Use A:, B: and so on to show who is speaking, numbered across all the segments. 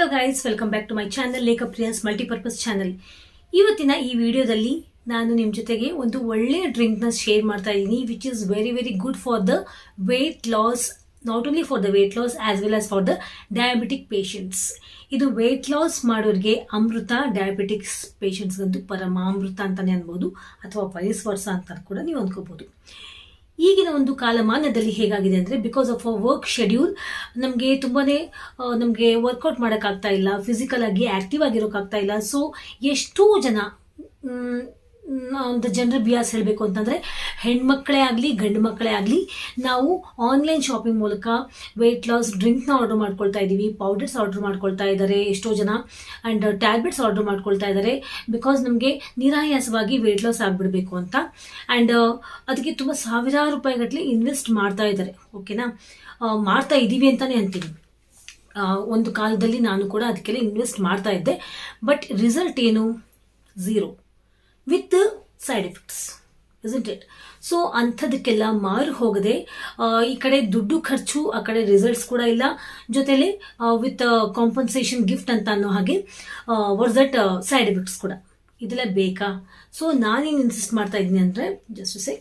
A: Hello guys welcome back to my channel Lekha Priyans multipurpose channel ಇವತ್ತಿನ ಈ ವಿಡಿಯೋದಲ್ಲಿ ನಾನು ನಿಮ್ಮ ಜೊತೆಗೆ ಒಂದು ಒಳ್ಳೆಯ ಡ್ರಿಂಕ್ನ ಶೇರ್ ಮಾಡ್ತಾ ಇದ್ದೀನಿ which is very very good for the weight loss not only for the weight loss as well as for the diabetic patients ಇದು ವೆಯ್ಟ್ ಲಾಸ್ ಮಾಡೋರಿಗೆ ಅಮೃತ ಡಯಾಬಿಟಿಕ್ಸ್ ಪೇಷಂಟ್ಸ್ಗಂತೂ ಪರಮಾಮೃತ ಅಂತಲೇ ಅನ್ಬೋದು, ಅಥವಾ ಪರಿಸ್ವರ್ಸ ಅಂತ ಕೂಡ ನೀವು ಅಂದ್ಕೋಬೋದು ಈಗಿನ ಒಂದು ಕಾಲಮಾನದಲ್ಲಿ ಹೇಗಾಗಿದೆ ಅಂದರೆ because of a work schedule ನಮಗೆ ತುಂಬಾ ನಮಗೆ ವರ್ಕೌಟ್ ಮಾಡೋಕ್ಕಾಗ್ತಾ ಇಲ್ಲ ಫಿಸಿಕಲ್ ಆಗಿ ಆ್ಯಕ್ಟಿವ್ ಆಗಿರೋಕ್ಕಾಗ್ತಾ ಇಲ್ಲ. ಸೊ ಎಷ್ಟೋ ಜನ ಒಂದು ಜನರ ಬಿಯಾಸ್ ಹೇಳಬೇಕು ಅಂತಂದರೆ ಹೆಣ್ಮಕ್ಳೇ ಆಗಲಿ, ಗಂಡು ಮಕ್ಕಳೇ ಆಗಲಿ, ನಾವು ಆನ್ಲೈನ್ ಶಾಪಿಂಗ್ ಮೂಲಕ ವೆಯ್ಟ್ ಲಾಸ್ ಡ್ರಿಂಕ್ನ ಆರ್ಡರ್ ಮಾಡ್ಕೊಳ್ತಾ ಇದ್ದೀವಿ. ಪೌಡರ್ಸ್ ಆರ್ಡರ್ ಮಾಡ್ಕೊಳ್ತಾ ಇದ್ದಾರೆ ಎಷ್ಟೋ ಜನ. ಆ್ಯಂಡ್ ಟ್ಯಾಬ್ಲೆಟ್ಸ್ ಆರ್ಡರ್ ಮಾಡ್ಕೊಳ್ತಾ ಇದ್ದಾರೆ. ಬಿಕಾಸ್ ನಮಗೆ ನಿರಾಯಾಸವಾಗಿ ವೆಯ್ಟ್ ಲಾಸ್ ಆಗಿಬಿಡಬೇಕು ಅಂತ. ಆ್ಯಂಡ್ ಅದಕ್ಕೆ ತುಂಬ ಸಾವಿರಾರು ರೂಪಾಯಿಗಟ್ಟಲೆ ಇನ್ವೆಸ್ಟ್ ಮಾಡ್ತಾ ಇದ್ದಾರೆ. ಓಕೆನಾ ಮಾಡ್ತಾ ಇದ್ದೀವಿ ಅಂತಲೇ ಅಂತೀನಿ. ಒಂದು ಕಾಲದಲ್ಲಿ ನಾನು ಕೂಡ ಅದಕ್ಕೆಲ್ಲ ಇನ್ವೆಸ್ಟ್ ಮಾಡ್ತಾ ಇದ್ದೆ. ಬಟ್ ರಿಸಲ್ಟ್ ಏನು? Zero with side effects isn't it so ಅಂಥದಕ್ಕೆಲ್ಲ ಮಾರು ಹೋಗದೆ ಈ ಕಡೆ ದುಡ್ಡು ಖರ್ಚು, ಆ ಕಡೆ ರಿಸಲ್ಟ್ಸ್ ಕೂಡ ಇಲ್ಲ. ಜೊತೆಲಿ ವಿತ್ ಕಾಂಪನ್ಸೇಷನ್ ಗಿಫ್ಟ್ ಅಂತ ಅನ್ನೋ ಹಾಗೆ ವರ್ಸ್ ದಟ್ ಸೈಡ್ ಎಫೆಕ್ಟ್ಸ್ ಕೂಡ. ಇದೆಲ್ಲ ಬೇಕಾ? ಸೊ ನಾನೇನು ಇನ್ಸಿಸ್ಟ್ ಮಾಡ್ತಾ ಇದ್ದೀನಿ ಅಂದರೆ ಜಸ್ಟ್ ಸೇ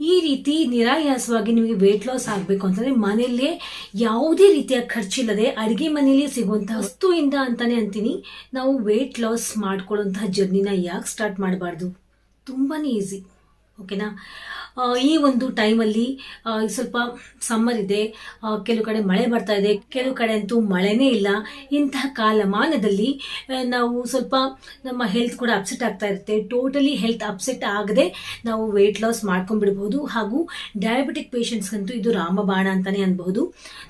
A: ಈ ರೀತಿ ನಿರಾಯಾಸವಾಗಿ ನಿಮಗೆ ವೆಯ್ಟ್ ಲಾಸ್ ಆಗಬೇಕು ಅಂತಂದ್ರೆ ಮನೆಯಲ್ಲೇ ಯಾವುದೇ ರೀತಿಯ ಖರ್ಚಿಲ್ಲದೆ ಅಡುಗೆ ಮನೆಯಲ್ಲೇ ಸಿಗುವಂಥ ವಸ್ತುವಿಂದ ಅಂತಾನೆ ಅಂತೀನಿ. ನಾವು ವೆಯ್ಟ್ ಲಾಸ್ ಮಾಡ್ಕೊಳ್ಳೋಂತಹ ಜರ್ನಿನ ಯಾಕೆ ಸ್ಟಾರ್ಟ್ ಮಾಡಬಾರ್ದು? ತುಂಬಾ ಈಸಿ ಓಕೆನಾ ಈ ಒಂದು ಟೈಮಲ್ಲಿ ಸ್ವಲ್ಪ ಸಮ್ಮರ್ ಇದೆ ಕೆಲವು ಕಡೆ ಮಳೆ ಬರ್ತಾ ಇದೆ. ಕೆಲವು ಕಡೆ ಅಂತೂ ಮಳೆನೇ ಇಲ್ಲ. ಇಂತಹ ಕಾಲಮಾನದಲ್ಲಿ ನಾವು ಸ್ವಲ್ಪ ನಮ್ಮ ಹೆಲ್ತ್ ಕೂಡ ಅಪ್ಸೆಟ್ ಆಗ್ತಾ ಇರುತ್ತೆ. ಟೋಟಲಿ ಹೆಲ್ತ್ ಅಪ್ಸೆಟ್ ಆಗದೆ ನಾವು ವೆಯ್ಟ್ ಲಾಸ್ ಮಾಡ್ಕೊಂಡ್ಬಿಡ್ಬೋದು. ಹಾಗೂ ಡಯಾಬಿಟಿಕ್ ಪೇಷಂಟ್ಸ್ಗಂತೂ ಇದು ರಾಮಬಾಣ ಅಂತಾನೆ ಅನ್ಬಹುದು.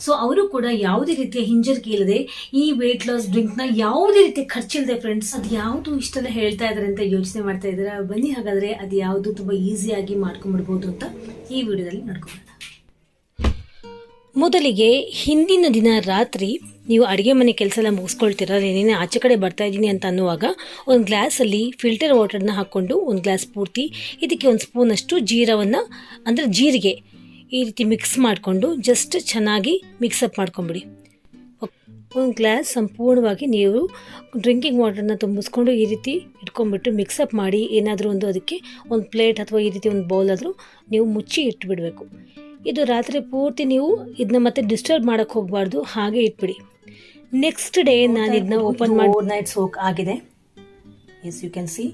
A: ಸೊ ಅವರು ಕೂಡ ಯಾವುದೇ ರೀತಿಯ ಹಿಂಜರಿಕೆ ಇಲ್ಲದೆ ಈ ವೆಯ್ಟ್ ಲಾಸ್ ಡ್ರಿಂಕ್ನ ಯಾವುದೇ ರೀತಿಯ ಖರ್ಚಿಲ್ಲದೆ ಫ್ರೆಂಡ್ಸ್ ಅದು ಯಾವುದು ಇಷ್ಟೆಲ್ಲ ಹೇಳ್ತಾ ಇದ್ದಾರೆ ಅಂತ ಯೋಚನೆ ಮಾಡ್ತಾ ಇದ್ದಾರೆ? ಬನ್ನಿ ಹಾಗಾದ್ರೆ ಅದು ಯಾವುದು ತುಂಬಾ ಈಸಿಯಾಗಿ ಮಾಡ್ಕೊಂಡ್ಬಿಡ್ಬೋದು. ಅಂತ ಈ ವಿಡಿಯೋದಲ್ಲಿ ನೋಡ್ಕೊಳ್ಳೋಣ ಮೊದಲಿಗೆ ಹಿಂದಿನ ದಿನ ರಾತ್ರಿ ನೀವು ಅಡುಗೆ ಮನೆ ಕೆಲಸ ಎಲ್ಲ ಮುಗಿಸ್ಕೊಳ್ತೀರ ಏನೇನೆ ಆಚೆ ಕಡೆ ಬರ್ತಾ ಇದ್ದೀನಿ ಅಂತ ಅನ್ನುವಾಗ ಒಂದು ಗ್ಲಾಸಲ್ಲಿ ಫಿಲ್ಟರ್ ವಾಟರ್ನ ಹಾಕ್ಕೊಂಡು ಒಂದು ಗ್ಲಾಸ್ ಪೂರ್ತಿ ಇದಕ್ಕೆ ಒಂದು ಸ್ಪೂನಷ್ಟು ಜೀರವನ್ನು, ಅಂದರೆ ಜೀರಿಗೆ ಈ ರೀತಿ ಮಿಕ್ಸ್ ಮಾಡಿಕೊಂಡು ಜಸ್ಟ್ ಚೆನ್ನಾಗಿ ಮಿಕ್ಸಪ್ ಮಾಡ್ಕೊಂಬಿಡಿ. ಒಂದು ಗ್ಲಾಸ್ ಸಂಪೂರ್ಣವಾಗಿ ನೀವು ಡ್ರಿಂಕಿಂಗ್ ವಾಟರ್ನ ತುಂಬಿಸ್ಕೊಂಡು ಈ ರೀತಿ ಇಟ್ಕೊಂಡ್ಬಿಟ್ಟು ಮಿಕ್ಸಪ್ ಮಾಡಿ ಏನಾದರೂ ಒಂದು ಅದಕ್ಕೆ ಒಂದು ಪ್ಲೇಟ್ ಅಥವಾ ಈ ರೀತಿ ಒಂದು ಬೌಲ್ ಆದರೂ ನೀವು ಮುಚ್ಚಿ ಇಟ್ಬಿಡಬೇಕು. ಇದು ರಾತ್ರಿ ಪೂರ್ತಿ ನೀವು ಇದನ್ನ ಮತ್ತೆ ಡಿಸ್ಟರ್ಬ್ ಮಾಡೋಕ್ಕೆ ಹೋಗಬಾರ್ದು ಹಾಗೆ ಇಟ್ಬಿಡಿ. ನೆಕ್ಸ್ಟ್ ಡೇ ನಾನು ಇದನ್ನ ಓಪನ್ ಮಾಡಿ ನೈಟ್ ಸೋಕ್ ಆಗಿದೆ. ಎಸ್ ಯು ಕ್ಯಾನ್ ಸಿ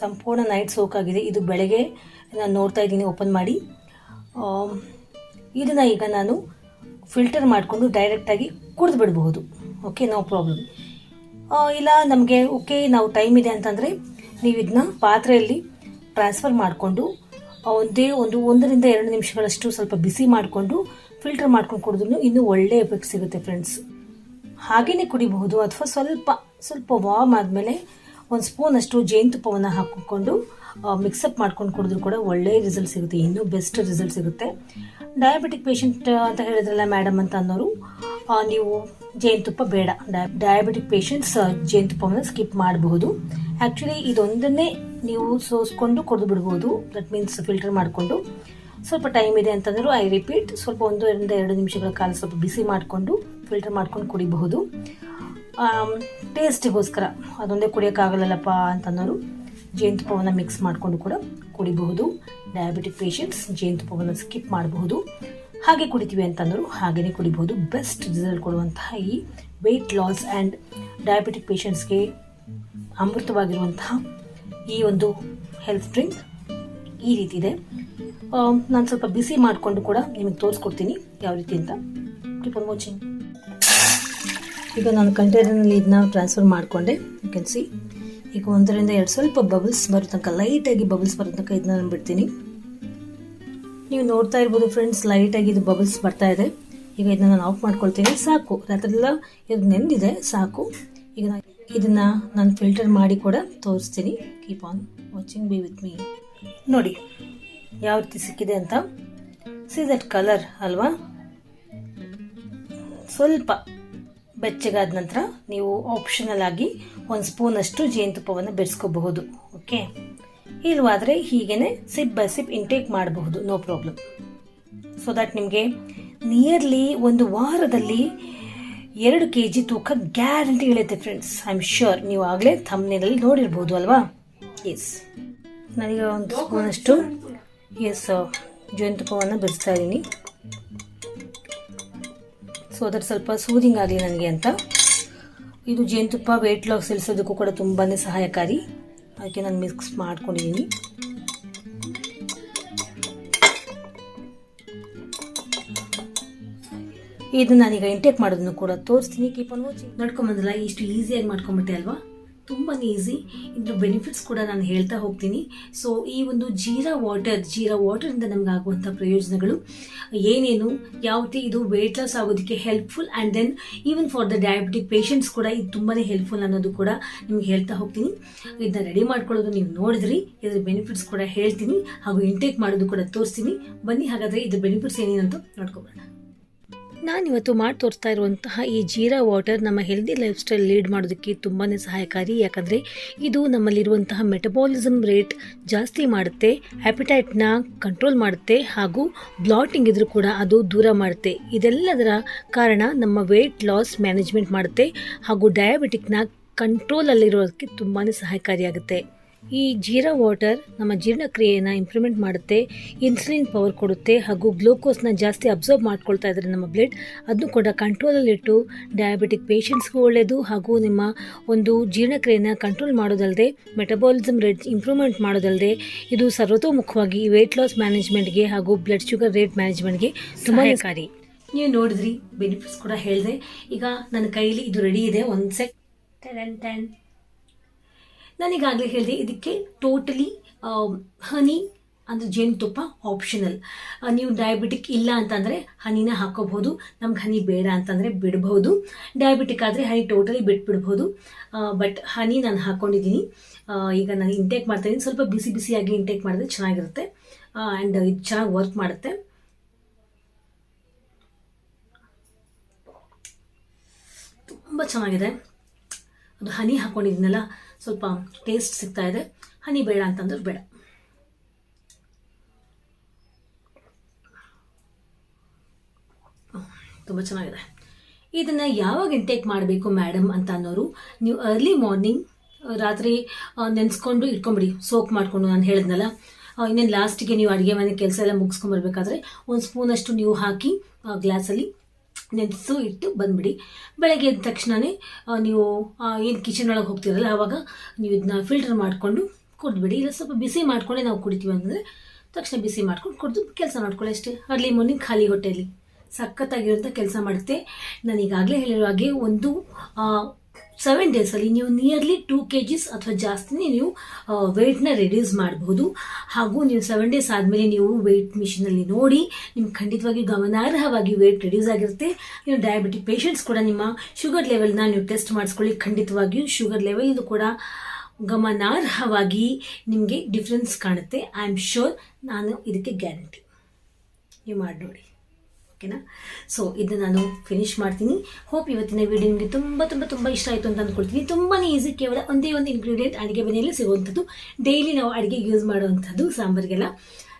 A: ಸಂಪೂರ್ಣ ನೈಟ್ ಸೋಕ್ ಆಗಿದೆ. ಇದು ಬೆಳಗ್ಗೆ ನಾನು ನೋಡ್ತಾ ಇದ್ದೀನಿ ಓಪನ್ ಮಾಡಿ. ಇದನ್ನು ಇದನ್ನ ಈಗ ನಾನು ಫಿಲ್ಟರ್ ಮಾಡಿಕೊಂಡು ಡೈರೆಕ್ಟಾಗಿ ಕುಡಿದು ಬಿಡಬಹುದು. ಓಕೆ ನೋ ಪ್ರಾಬ್ಲಮ್ ಇಲ್ಲ, ನಮಗೆ ಓಕೆ ನಾವು ಟೈಮ್ ಇದೆ ಅಂತಂದರೆ ನೀವು ಇದನ್ನ ಪಾತ್ರೆಯಲ್ಲಿ ಟ್ರಾನ್ಸ್ಫರ್ ಮಾಡಿಕೊಂಡು ಒಂದೇ ಒಂದು ಒಂದರಿಂದ ಎರಡು ನಿಮಿಷಗಳಷ್ಟು ಸ್ವಲ್ಪ ಬಿಸಿ ಮಾಡಿಕೊಂಡು ಫಿಲ್ಟರ್ ಮಾಡ್ಕೊಂಡು ಕುಡಿದ್ರು ಇನ್ನೂ ಒಳ್ಳೆ ಎಫೆಕ್ಟ್ ಸಿಗುತ್ತೆ ಫ್ರೆಂಡ್ಸ್ ಹಾಗೇ ಕುಡಿಬಹುದು, ಅಥವಾ ಸ್ವಲ್ಪ ಸ್ವಲ್ಪ ವಾಮ್ ಆದಮೇಲೆ ಒಂದು ಸ್ಪೂನಷ್ಟು ಜೇನುತುಪ್ಪವನ್ನು ಹಾಕಿಕೊಂಡು ಮಿಕ್ಸಪ್ ಮಾಡ್ಕೊಂಡು ಕುಡಿದ್ರು ಕೂಡ ಒಳ್ಳೆ ರಿಸಲ್ಟ್ ಸಿಗುತ್ತೆ. ಇನ್ನೂ ಬೆಸ್ಟ್ ರಿಸಲ್ಟ್ ಸಿಗುತ್ತೆ. ಡಯಾಬಿಟಿಕ್ ಪೇಷಂಟ್ ಅಂತ ಹೇಳಿದ್ರಲ್ಲ ಮೇಡಮ್ ಅಂತ ಅನ್ನೋರು ನೀವು ಜೇನುತುಪ್ಪ ಬೇಡ. ಡಯಾಬಿಟಿಕ್ ಪೇಷಂಟ್ಸ್ ಜೇನುತುಪ್ಪವನ್ನು ಸ್ಕಿಪ್ ಮಾಡಬಹುದು. ಆ್ಯಕ್ಚುಲಿ ಇದೊಂದನ್ನೇ ನೀವು ಸೋಸ್ಕೊಂಡು ಕುಡಿದು ಬಿಡ್ಬೋದು. ದಟ್ ಮೀನ್ಸ್ ಫಿಲ್ಟರ್ ಮಾಡಿಕೊಂಡು. ಸ್ವಲ್ಪ ಟೈಮ್ ಇದೆ ಅಂತಂದರೂ ಐ ರಿಪೀಟ್ ಸ್ವಲ್ಪ ಒಂದರಿಂದ ಎರಡು ನಿಮಿಷಗಳ ಕಾಲ ಸ್ವಲ್ಪ ಬಿಸಿ ಮಾಡಿಕೊಂಡು ಫಿಲ್ಟರ್ ಮಾಡ್ಕೊಂಡು ಕುಡಿಬಹುದು. ಟೇಸ್ಟಿಗೋಸ್ಕರ ಅದೊಂದೇ ಕುಡಿಯೋಕ್ಕಾಗಲ್ಲಪ್ಪ ಅಂತನ್ನೋರು ಜೇನುತುಪ್ಪವನ್ನು ಮಿಕ್ಸ್ ಮಾಡಿಕೊಂಡು ಕೂಡ ಕುಡಿಬಹುದು. ಡಯಾಬಿಟಿಕ್ ಪೇಷಂಟ್ಸ್ ಜೇನುತುಪ್ಪವನ್ನು ಸ್ಕಿಪ್ ಮಾಡಬಹುದು. ಹಾಗೆ ಕುಡಿತೀವಿ ಅಂತಂದರು ಹಾಗೆಯೇ ಕುಡಿಬಹುದು. ಬೆಸ್ಟ್ ರಿಸಲ್ಟ್ ಕೊಡುವಂತಹ ಈ ವೆಯ್ಟ್ ಲಾಸ್ ಆ್ಯಂಡ್ ಡಯಾಬಿಟಿಕ್ ಪೇಷಂಟ್ಸ್ಗೆ ಅಮೃತವಾಗಿರುವಂತಹ ಈ ಒಂದು ಹೆಲ್ತ್ ಡ್ರಿಂಕ್ ಈ ರೀತಿ ಇದೆ. ನಾನು ಸ್ವಲ್ಪ ಬಿಸಿ ಮಾಡಿಕೊಂಡು ಕೂಡ ನಿಮಗೆ ತೋರಿಸ್ಕೊಡ್ತೀನಿ ಯಾವ ರೀತಿ ಅಂತ. ಕೀಪ್ ವಾಚಿಂಗ್ ಈಗ ನಾನು ಕಂಟೈನರ್ನಲ್ಲಿ ಇದನ್ನ ಟ್ರಾನ್ಸ್ಫರ್ ಮಾಡಿಕೊಂಡೆ. ಯು ಕ್ಯಾನ್ ಸಿ ಈಗ ಒಂದರಿಂದ ಎರಡು ಸ್ವಲ್ಪ ಬಬಲ್ಸ್ ಬರೋ ತನಕ ಲೈಟಾಗಿ ಬಬಲ್ಸ್ ಬರೋ ತನಕ ಇದನ್ನ ನಾನು ಬಿಡ್ತೀನಿ. ನೀವು ನೋಡ್ತಾ ಇರ್ಬೋದು ಫ್ರೆಂಡ್ಸ್ ಲೈಟಾಗಿ ಇದು ಬಬಲ್ಸ್ ಬರ್ತಾ ಇದೆ. ಈಗ ಇದನ್ನ ನಾನು ಆಫ್ ಮಾಡ್ಕೊಳ್ತೀನಿ. ಸಾಕು. ರಾತ್ರೆಲ್ಲ ಇದು ನೆಂದಿದೆ, ಸಾಕು. ಈಗ ನಾನು ಇದನ್ನ ನಾನು ಫಿಲ್ಟರ್ ಮಾಡಿ ಕೂಡ ತೋರಿಸ್ತೀನಿ. Keep on watching be with me ನೋಡಿ, ಯಾವ ರೀತಿ ಸಿಕ್ಕಿದೆ ಅಂತ. ಸಿ ದಟ್ ಕಲರ್ ಅಲ್ವಾ? ಸ್ವಲ್ಪ. ಬೆಚ್ಚಗಾದ ನಂತರ ನೀವು ಆಪ್ಷನಲ್ ಆಗಿ ಒಂದು ಸ್ಪೂನಷ್ಟು ಜೇನುತುಪ್ಪವನ್ನು ಬೆರೆಸ್ಕೋಬಹುದು ಓಕೆ ಇಲ್ವಾದರೆ ಹೀಗೇನೆ ಸಿಪ್ ಬೈ ಸಿಪ್ ಇಂಟೇಕ್ ಮಾಡಬಹುದು ನೋ ಪ್ರಾಬ್ಲಮ್ ಸೊ ದಟ್ ನಿಮಗೆ ನಿಯರ್ಲಿ ಒಂದು ವಾರದಲ್ಲಿ ಎರಡು ಕೆ ಜಿ ತೂಕ ಗ್ಯಾರಂಟಿ ಇಳಿಯುತ್ತೆ ಫ್ರೆಂಡ್ಸ್ ಐ ಆಮ್ ಶ್ಯೂರ್ ನೀವು ಆಗಲೇ ಥಮ್ನಲ್ಲಿ ನೋಡಿರ್ಬೋದು ಅಲ್ವಾ? ಎಸ್ ನನಗೆ ಒಂದು ಸ್ಪೂನಷ್ಟು ಎಸ್ ಜೇನುತುಪ್ಪವನ್ನು ಬೆರೆಸ್ತಾ ಇದ್ದೀನಿ. ಸೊ ಅದರ ಸ್ವಲ್ಪ ಸೂದಿಂಗ್ ಆಗಲಿ ನನಗೆ ಅಂತ. ಇದು ಜೇನುತುಪ್ಪ ವೆಯ್ಟ್ ಲಾಸ್ ಇಳಿಸೋದಕ್ಕೂ ಕೂಡ ತುಂಬಾ ಸಹಾಯಕಾರಿ. ಅದಕ್ಕೆ ನಾನು ಮಿಕ್ಸ್ ಮಾಡ್ಕೊಂಡಿದ್ದೀನಿ ಇದು ನಾನೀಗ ಇಂಟೇಕ್ ಮಾಡೋದನ್ನು ಕೂಡ ತೋರಿಸ್ತೀನಿ. ಕೀಪ್ ಆನ್ ವಾಚಿಂಗ್ ನಡ್ಕೊಂಬಂದಲ್ಲ ಇಷ್ಟು ಈಸಿಯಾಗಿ ಮಾಡ್ಕೊಂಬಿಟ್ಟೆ ಅಲ್ವಾ? ತುಂಬಾ ಈಸಿ ಇದ್ರ ಬೆನಿಫಿಟ್ಸ್ ಕೂಡ ನಾನು ಹೇಳ್ತಾ ಹೋಗ್ತೀನಿ. ಸೊ ಈ ಒಂದು ಜೀರಾ ವಾಟರ್ ಜೀರಾ ವಾಟರಿಂದ ನಮ್ಗೆ ಆಗುವಂಥ ಪ್ರಯೋಜನಗಳು, ಏನೇನು ಯಾವ ಇದು ವೆಯ್ಟ್ ಲಾಸ್ ಆಗೋದಕ್ಕೆ helpful and then even for the diabetic patients ಕೂಡ ಇದು ತುಂಬಾ ಹೆಲ್ಪ್ಫುಲ್ ಅನ್ನೋದು ಕೂಡ ನಿಮ್ಗೆ ಹೇಳ್ತಾ ಹೋಗ್ತೀನಿ. ಇದನ್ನ ರೆಡಿ ಮಾಡ್ಕೊಳ್ಳೋದು ನೀವು ನೋಡಿದ್ರಿ, ಇದ್ರ ಬೆನಿಫಿಟ್ಸ್ ಕೂಡ ಹೇಳ್ತೀನಿ. ಹಾಗೂ ಇಂಟೇಕ್ ಮಾಡೋದು ಕೂಡ ತೋರಿಸ್ತೀನಿ. ಬನ್ನಿ ಹಾಗಾದರೆ ಇದ್ರ ಬೆನಿಫಿಟ್ಸ್ ಏನೇನಂತ ನೋಡ್ಕೊಬೋಣ ನಾನಿವತ್ತು ಮಾಡಿ ತೋರಿಸ್ತಾ ಇರುವಂತಹ ಈ ಜೀರಾ ವಾಟರ್ ನಮ್ಮ ಹೆಲ್ದಿ ಲೈಫ್ ಸ್ಟೈಲ್ ಲೀಡ್ ಮಾಡೋದಕ್ಕೆ ತುಂಬಾ ಸಹಾಯಕಾರಿ. ಯಾಕಂದರೆ ಇದು ನಮ್ಮಲ್ಲಿರುವಂತಹ ಮೆಟಬಾಲಿಸಮ್ ರೇಟ್ ಜಾಸ್ತಿ ಮಾಡುತ್ತೆ ಹ್ಯಾಪಿಟೈಟ್ನ ಕಂಟ್ರೋಲ್ ಮಾಡುತ್ತೆ ಹಾಗೂ ಬ್ಲಾಟಿಂಗ್ ಇದ್ರೂ ಕೂಡ ಅದು ದೂರ ಮಾಡುತ್ತೆ. ಇದೆಲ್ಲದರ ಕಾರಣ ನಮ್ಮ ವೆಯ್ಟ್ ಲಾಸ್ ಮ್ಯಾನೇಜ್ಮೆಂಟ್ ಮಾಡುತ್ತೆ ಹಾಗೂ ಡಯಾಬಿಟಿಕ್ನ ಕಂಟ್ರೋಲಲ್ಲಿರೋದಕ್ಕೆ ತುಂಬಾ ಸಹಾಯಕಾರಿಯಾಗುತ್ತೆ. ಈ ಜೀರಾ ವಾಟರ್ ನಮ್ಮ ಜೀರ್ಣಕ್ರಿಯೆಯನ್ನು ಇಂಪ್ರೂವ್ಮೆಂಟ್ ಮಾಡುತ್ತೆ ಇನ್ಸುಲಿನ್ ಪವರ್ ಕೊಡುತ್ತೆ ಹಾಗೂ ಗ್ಲೂಕೋಸ್ನ ಜಾಸ್ತಿ ಅಬ್ಸರ್ವ್ ಮಾಡ್ಕೊಳ್ತಾ ಇದ್ದಾರೆ ನಮ್ಮ ಬ್ಲಡ್ ಅದನ್ನು ಕೂಡ ಕಂಟ್ರೋಲಲ್ಲಿಟ್ಟು ಡಯಾಬಿಟಿಕ್ ಪೇಷಂಟ್ಸ್ಗೂ ಒಳ್ಳೆಯದು ಹಾಗೂ ನಿಮ್ಮ ಒಂದು ಜೀರ್ಣಕ್ರಿಯೆಯನ್ನು ಕಂಟ್ರೋಲ್ ಮಾಡೋದಲ್ಲದೆ ಮೆಟಬಾಲಿಸಮ್ ರೇಟ್ ಇಂಪ್ರೂವ್ಮೆಂಟ್ ಮಾಡೋದಲ್ಲದೆ ಇದು ಸರ್ವತೋಮುಖವಾಗಿ ವೆಯ್ಟ್ ಲಾಸ್ ಮ್ಯಾನೇಜ್ಮೆಂಟ್ಗೆ ಹಾಗೂ ಬ್ಲಡ್ ಶುಗರ್ ರೇಟ್ ಮ್ಯಾನೇಜ್ಮೆಂಟ್ಗೆ ಸಹಾಯಕಾರಿ. ನೀವು ನೋಡಿದ್ರಿ ಬೆನಿಫಿಟ್ಸ್ ಕೂಡ ಹೇಳಿದೆ. ಈಗ ನನ್ನ ಕೈಯಲ್ಲಿ ಇದು ರೆಡಿ ಇದೆ ಒಂದು ಸೆಕ್ ಟೆನ್ ಟೆನ್ ನಾನೀಗಾಗಲೇ ಹೇಳಿದೆ, ಇದಕ್ಕೆ ಟೋಟಲಿ ಹನಿ ಅಂದರೆ ಜೇನುತುಪ್ಪ ಆಪ್ಷನಲ್ ನೀವು ಡಯಾಬಿಟಿಕ್ ಇಲ್ಲ ಅಂತಂದರೆ ಹನಿನ ಹಾಕೋಬಹುದು. ನಮ್ಗೆ ಹನಿ ಬೇಡ ಅಂತಂದರೆ ಬಿಡ್ಬೋದು ಡಯಾಬಿಟಿಕ್ ಆದರೆ ಹನಿ ಟೋಟಲಿ ಬಿಟ್ಬಿಡ್ಬೋದು ಬಟ್ ಹನಿ ನಾನು ಹಾಕ್ಕೊಂಡಿದ್ದೀನಿ ಈಗ ನಾನು ಇಂಟೇಕ್ ಮಾಡ್ತಾಯಿದ್ದೀನಿ ಸ್ವಲ್ಪ ಬಿಸಿ ಬಿಸಿಯಾಗಿ ಇಂಟೇಕ್ ಮಾಡಿದ್ರೆ ಚೆನ್ನಾಗಿರುತ್ತೆ. ಆ್ಯಂಡ್ ಇದು ಚೆನ್ನಾಗಿ ವರ್ಕ್ ಮಾಡುತ್ತೆ. ತುಂಬ ಚೆನ್ನಾಗಿದೆ. ಅದು ಹನಿ ಹಾಕ್ಕೊಂಡಿದ್ದೀನಲ್ಲ ಸ್ವಲ್ಪ ಟೇಸ್ಟ್ ಸಿಗ್ತಾ ಇದೆ. ಹನಿ ಬೇಡ ಅಂತಂದ್ರೆ ಬೇಡ. ತುಂಬ ಚೆನ್ನಾಗಿದೆ. ಇದನ್ನು ಯಾವಾಗ ಇಂಟೇಕ್ ಮಾಡಬೇಕು ಮೇಡಮ್ ಅಂತ ಅನ್ನೋರು, ನೀವು ಅರ್ಲಿ ಮಾರ್ನಿಂಗ್ ರಾತ್ರಿ ನೆನೆಸ್ಕೊಂಡು ಇಟ್ಕೊಂಬಿಡಿ. ಸೋಕ್ ಮಾಡಿಕೊಂಡು ನಾನು ಹೇಳಿದ್ನಲ್ಲ ಇನ್ನೇನು ಲಾಸ್ಟಿಗೆ ನೀವು ಅಡುಗೆ ಮನೆ ಕೆಲಸ ಎಲ್ಲ ಮುಗಿಸ್ಕೊಂಬರ್ಬೇಕಾದ್ರೆ ಒಂದು ಸ್ಪೂನಷ್ಟು ನೀವು ಹಾಕಿ ಗ್ಲಾಸಲ್ಲಿ ನೆನೆಸು ಇಟ್ಟು ಬಂದ್ಬಿಡಿ. ಬೆಳಗ್ಗೆ ಎದ್ದ ತಕ್ಷಣನೇ ನೀವು ಏನು ಕಿಚನ್ ಒಳಗೆ ಹೋಗ್ತಿರಲ್ಲ ಆವಾಗ ನೀವು ಇದನ್ನ ಫಿಲ್ಟರ್ ಮಾಡಿಕೊಂಡು ಕುಡಿದ್ಬಿಡಿ. ಇಲ್ಲ, ಸ್ವಲ್ಪ ಬಿಸಿ ಮಾಡ್ಕೊಂಡೆ ನಾವು ಕುಡಿತೀವಿ ಅಂದರೆ ತಕ್ಷಣ ಬಿಸಿ ಮಾಡ್ಕೊಂಡು ಕುಡಿದು ಕೆಲಸ ಮಾಡ್ಕೊಳ್ಳಿ ಅಷ್ಟೇ. ಅರ್ಲಿ ಮಾರ್ನಿಂಗ್ ಖಾಲಿ ಹೊಟ್ಟೆಯಲ್ಲಿ ಸಖತ್ತಾಗಿರುವಂಥ ಕೆಲಸ ಮಾಡುತ್ತೆ. ನಾನು ಈಗಾಗಲೇ ಹೇಳಿರೋ ಹಾಗೆ ಒಂದು ಸೆವೆನ್ ಡೇಸಲ್ಲಿ ನೀವು ನಿಯರ್ಲಿ ಟೂ ಕೆ ಜಿಸ್ ಅಥವಾ ಜಾಸ್ತಿನೇ ನೀವು ವೆಯ್ಟ್ನ ರೆಡ್ಯೂಸ್ ಮಾಡಬಹುದು ಹಾಗೂ ನೀವು ಸೆವೆನ್ ಡೇಸ್ ಆದಮೇಲೆ ನೀವು ವೆಯ್ಟ್ ಮಿಷಿನಲ್ಲಿ ನೋಡಿ, ನಿಮ್ಗೆ ಖಂಡಿತವಾಗಿ ಗಮನಾರ್ಹವಾಗಿ ವೆಯ್ಟ್ ರೆಡ್ಯೂಸ್ ಆಗಿರುತ್ತೆ. ನೀವು ಡಯಾಬಿಟಿಕ್ ಪೇಷಂಟ್ಸ್ ಕೂಡ ನಿಮ್ಮ ಶುಗರ್ ಲೆವೆಲ್ನ ನೀವು ಟೆಸ್ಟ್ ಮಾಡಿಸ್ಕೊಳ್ಳಿ. ಖಂಡಿತವಾಗಿಯೂ ಶುಗರ್ ಲೆವೆಲ್ ಕೂಡ ಗಮನಾರ್ಹವಾಗಿ ನಿಮಗೆ ಡಿಫ್ರೆನ್ಸ್ ಕಾಣುತ್ತೆ. ಐ ಆಮ್ ಶೋರ್ ನಾನು ಇದಕ್ಕೆ ಗ್ಯಾರಂಟಿ ನೀವು ಮಾಡಿ ನೋಡಿ ಓಕೆನಾ? ಸೊ ಇದನ್ನ ನಾನು ಫಿನಿಶ್ ಮಾಡ್ತೀನಿ. ಹೋಪ್ ಇವತ್ತಿನ ವಿಡಿಯೋ ನಿಮಗೆ ತುಂಬ ತುಂಬ ತುಂಬ ಇಷ್ಟ ಆಯಿತು ಅಂತ ಅಂದ್ಕೊಳ್ತೀನಿ ತುಂಬಾ ಈಸಿ ಕೇವಲ ಒಂದೇ ಒಂದು ಇಂಗ್ರೀಡಿಯೆಂಟ್ ಅಡುಗೆ ಮನೆಯಲ್ಲಿ ಸಿಗುವಂಥದ್ದು. ಡೈಲಿ ನಾವು ಅಡುಗೆಗೆ ಯೂಸ್ ಮಾಡುವಂಥದ್ದು ಸಾಂಬಾರಿಗೆಲ್ಲ.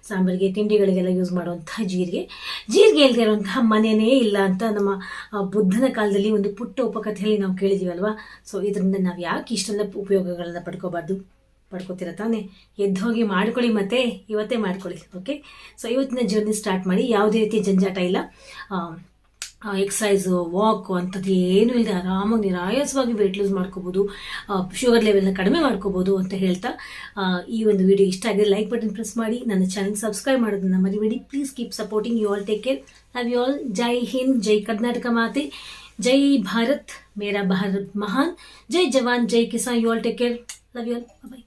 A: ಸಾಂಬಾರಿಗೆ, ತಿಂಡಿಗಳಿಗೆಲ್ಲ ಯೂಸ್ ಮಾಡುವಂತಹ ಜೀರಿಗೆ. ಜೀರಿಗೆ ಇಲ್ಲದೆ ಇರುವಂತಹ ಮನೆಯೇ ಇಲ್ಲ ಅಂತ ನಮ್ಮ ಬುದ್ಧನ ಕಾಲದಲ್ಲಿ ಒಂದು ಪುಟ್ಟ ಉಪಕಥೆಯಲ್ಲಿ ನಾವು ಕೇಳಿದ್ದೀವಲ್ವಾ ಸೊ ಇದರಿಂದ ನಾವು ಯಾಕೆ ಇಷ್ಟೆಲ್ಲ ಉಪಯೋಗಗಳನ್ನ ಪಡ್ಕೋಬಾರ್ದು? ಪಡ್ಕೋತೀರ ತಾನೇ? ಎದ್ದು ಹೋಗಿ ಮಾಡ್ಕೊಳ್ಳಿ ಮತ್ತೆ, ಇವತ್ತೇ ಮಾಡ್ಕೊಳ್ಳಿ ಓಕೆ ಸೊ ಇವತ್ತಿನ ಜರ್ನಿ ಸ್ಟಾರ್ಟ್ ಮಾಡಿ, ಯಾವುದೇ ರೀತಿ ಜಂಜಾಟ ಇಲ್ಲ. ಎಕ್ಸಸೈಸು ವಾಕು ಅಂಥದ್ದು ಏನೂ ಇಲ್ಲದೆ ಆರಾಮಾಗಿ ನಿರಾಯಾಸವಾಗಿ ವೆಯ್ಟ್ ಲೂಸ್ ಮಾಡ್ಕೋಬೋದು ಶುಗರ್ ಲೆವೆಲ್ನ ಕಡಿಮೆ ಮಾಡ್ಕೋಬೋದು ಅಂತ ಹೇಳ್ತಾ ಈ ಒಂದು ವಿಡಿಯೋ ಇಷ್ಟ ಆಗಿದೆ ಲೈಕ್ ಬಟನ್ ಪ್ರೆಸ್ ಮಾಡಿ, ನನ್ನ ಚಾನಲ್ ಸಬ್ಸ್ಕ್ರೈಬ್ ಮಾಡೋದನ್ನ ಮರಿಬೇಡಿ. Please keep supporting you all take care love you all ಜೈ ಹಿಂದ್ ಜೈ ಕರ್ನಾಟಕ ಮಾತೆ ಜೈ ಭಾರತ್ ಮೇರಾ ಭಾರತ್ ಮಹಾನ್ ಜೈ ಜವಾನ್ ಜೈ Kisan you all take care love you all bye